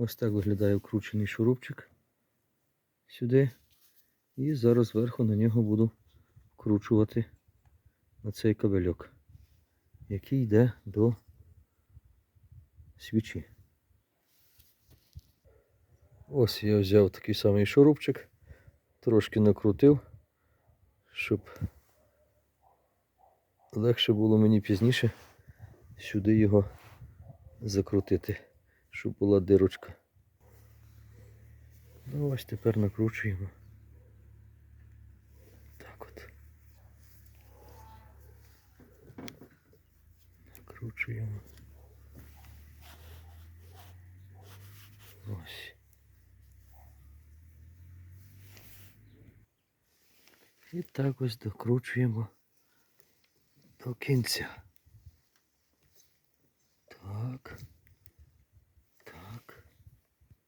Ось так виглядає вкручений шурупчик сюди. І зараз зверху на нього буду вкручувати на цей кабельок, який йде до свічі. Ось я взяв такий самий шурупчик, трошки накрутив, щоб легше було мені пізніше сюди його закрутити, щоб була дирочка. Ну ось тепер накручуємо. Так от. Накручуємо. Ось. І так ось докручуємо до кінця.